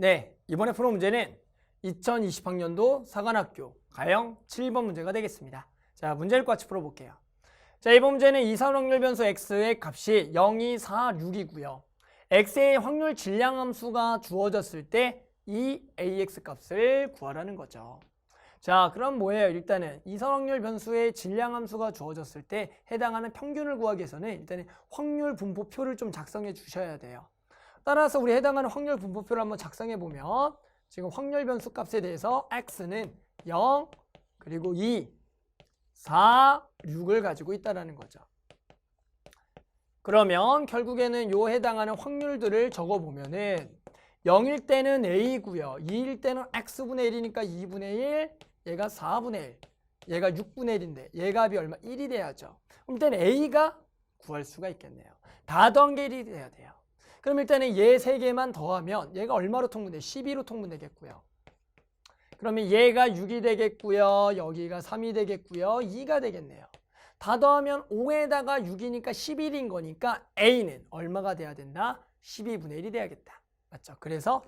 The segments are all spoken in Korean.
네, 이번에 풀어 문제는 2020학년도 사관학교 가형 7번 문제가 되겠습니다. 자, 문제를 같이 풀어볼게요. 자, 이번 문제는 이산 확률 변수 x의 값이 0, 2, 4, 6이고요. x의 확률 질량 함수가 주어졌을 때 이 ax 값을 구하라는 거죠. 자, 그럼 뭐예요? 일단은 이산 확률 변수의 질량 함수가 주어졌을 때 해당하는 평균을 구하기 위해서는 일단은 확률 분포표를 좀 작성해 주셔야 돼요. 따라서 우리 해당하는 확률 분포표를 한번 작성해 보면 지금 확률 변수 값에 대해서 x는 0 그리고 2, 4, 6을 가지고 있다라는 거죠. 그러면 결국에는 요 해당하는 확률들을 적어 보면은 0일 때는 a고요. 2일 때는 x분의 1이니까 2분의 1, 얘가 4분의 1, 얘가 6분의 1인데 얘 값이 얼마? 1이 돼야죠. 그럼 일단은 a가 구할 수가 있겠네요. 다 더한 게 1이 돼야 돼요. 그럼 일단은 얘 세 개만 더하면 얘가 얼마로 통분돼? 12로 통분되겠고요. 그러면 얘가 6이 되겠고요. 여기가 3이 되겠고요. 2가 되겠네요. 다 더하면 5에다가 6이니까 11인 거니까 A는 얼마가 돼야 된다? 12분의 1이 돼야겠다. 맞죠? 그래서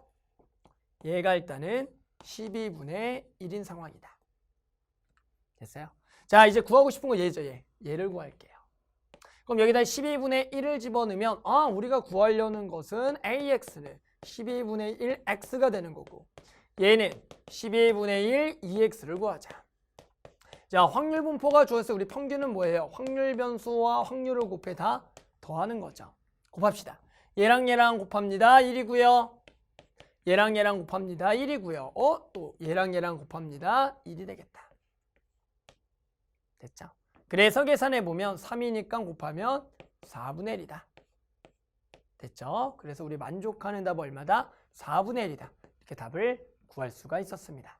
얘가 일단은 12분의 1인 상황이다. 됐어요? 자, 이제 구하고 싶은 거 얘죠, 얘. 얘를 구할게요. 그럼 여기다 12분의 1을 집어넣으면 아, 우리가 구하려는 것은 AX는 12분의 1X가 되는 거고 얘는 12분의 1 EX를 구하자. 자, 확률 분포가 주어서 우리 평균은 뭐예요? 확률 변수와 확률을 곱해 다 더하는 거죠. 곱합시다. 얘랑 얘랑 곱합니다. 1이고요. 얘랑 얘랑 곱합니다. 1이고요. 어? 또 얘랑 얘랑 곱합니다. 1이 되겠다. 됐죠? 그래서 계산해 보면 3이니까 곱하면 4분의 1이다. 됐죠? 그래서 우리 만족하는 답 얼마다? 4분의 1이다. 이렇게 답을 구할 수가 있었습니다.